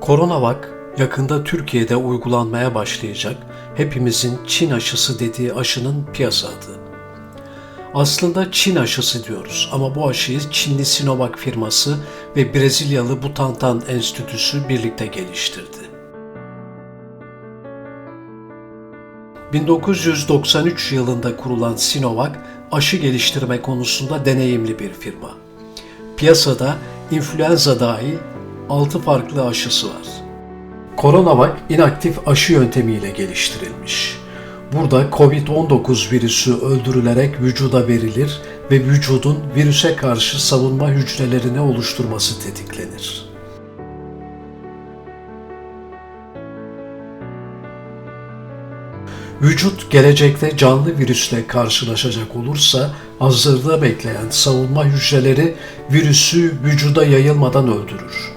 Koronavak yakında Türkiye'de uygulanmaya başlayacak hepimizin Çin aşısı dediği aşının piyasa adı. Aslında Çin aşısı diyoruz ama bu aşıyı Çinli Sinovac firması ve Brezilyalı Butantan Enstitüsü birlikte geliştirdi. 1993 yılında kurulan Sinovac, aşı geliştirme konusunda deneyimli bir firma. Piyasada influenza dahil 6 farklı aşısı var. Coronavac inaktif aşı yöntemiyle geliştirilmiş. Burada COVID-19 virüsü öldürülerek vücuda verilir ve vücudun virüse karşı savunma hücrelerini oluşturması tetiklenir. Vücut gelecekte canlı virüsle karşılaşacak olursa hazırda bekleyen savunma hücreleri virüsü vücuda yayılmadan öldürür.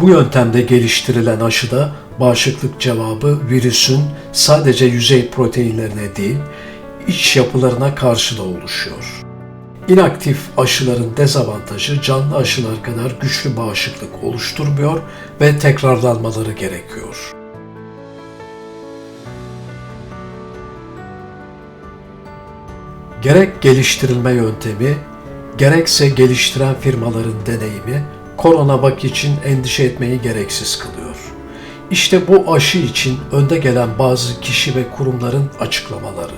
Bu yöntemde geliştirilen aşıda bağışıklık cevabı virüsün sadece yüzey proteinlerine değil, iç yapılarına karşı da oluşuyor. İnaktif aşıların dezavantajı canlı aşılar kadar güçlü bağışıklık oluşturmuyor ve tekrarlanmaları gerekiyor. Gerek geliştirilme yöntemi, gerekse geliştiren firmaların deneyimi koronavak için endişe etmeyi gereksiz kılıyor. İşte bu aşı için önde gelen bazı kişi ve kurumların açıklamaları.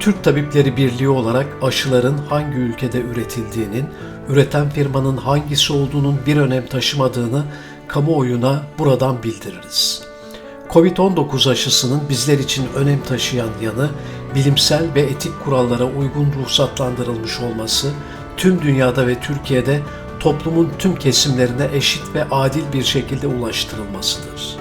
Türk Tabipleri Birliği olarak aşıların hangi ülkede üretildiğinin, üreten firmanın hangisi olduğunun bir önem taşımadığını kamuoyuna buradan bildiririz. Covid-19 aşısının bizler için önem taşıyan yanı, bilimsel ve etik kurallara uygun ruhsatlandırılmış olması, tüm dünyada ve Türkiye'de toplumun tüm kesimlerine eşit ve adil bir şekilde ulaştırılmasıdır.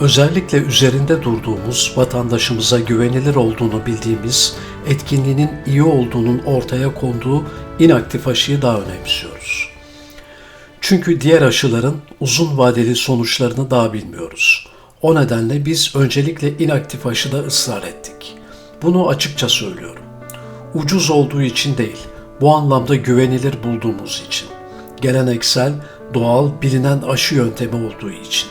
Özellikle üzerinde durduğumuz, vatandaşımıza güvenilir olduğunu bildiğimiz, etkinliğinin iyi olduğunun ortaya konduğu inaktif aşıyı daha önemsiyoruz. Çünkü diğer aşıların uzun vadeli sonuçlarını daha bilmiyoruz. O nedenle biz öncelikle inaktif aşıda ısrar ettik. Bunu açıkça söylüyorum. Ucuz olduğu için değil, bu anlamda güvenilir bulduğumuz için. Geleneksel, doğal, bilinen aşı yöntemi olduğu için.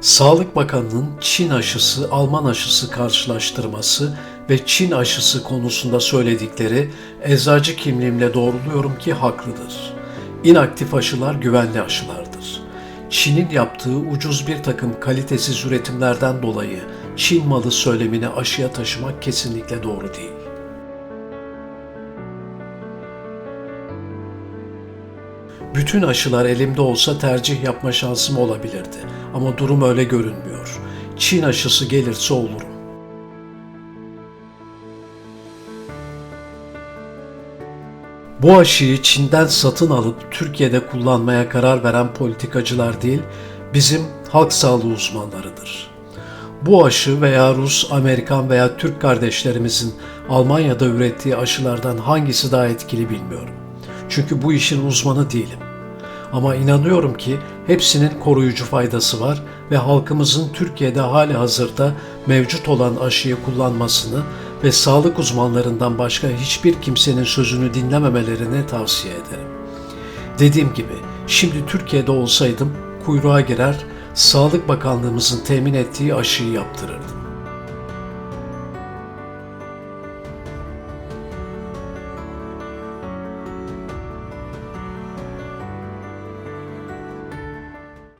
Sağlık Bakanı'nın Çin aşısı, Alman aşısı karşılaştırması ve Çin aşısı konusunda söyledikleri eczacı kimliğimle doğruluyorum ki haklıdır. İnaktif aşılar güvenli aşılardır. Çin'in yaptığı ucuz bir takım kalitesiz üretimlerden dolayı Çin malı söylemini aşıya taşımak kesinlikle doğru değil. Bütün aşılar elimde olsa tercih yapma şansım olabilirdi. Ama durum öyle görünmüyor. Çin aşısı gelirse olurum. Bu aşıyı Çin'den satın alıp Türkiye'de kullanmaya karar veren politikacılar değil, bizim halk sağlığı uzmanlarıdır. Bu aşı veya Rus, Amerikan veya Türk kardeşlerimizin Almanya'da ürettiği aşılardan hangisi daha etkili bilmiyorum. Çünkü bu işin uzmanı değilim. Ama inanıyorum ki hepsinin koruyucu faydası var ve halkımızın Türkiye'de hali hazırda mevcut olan aşıyı kullanmasını ve sağlık uzmanlarından başka hiçbir kimsenin sözünü dinlememelerini tavsiye ederim. Dediğim gibi şimdi Türkiye'de olsaydım kuyruğa girer, Sağlık Bakanlığımızın temin ettiği aşıyı yaptırırdım.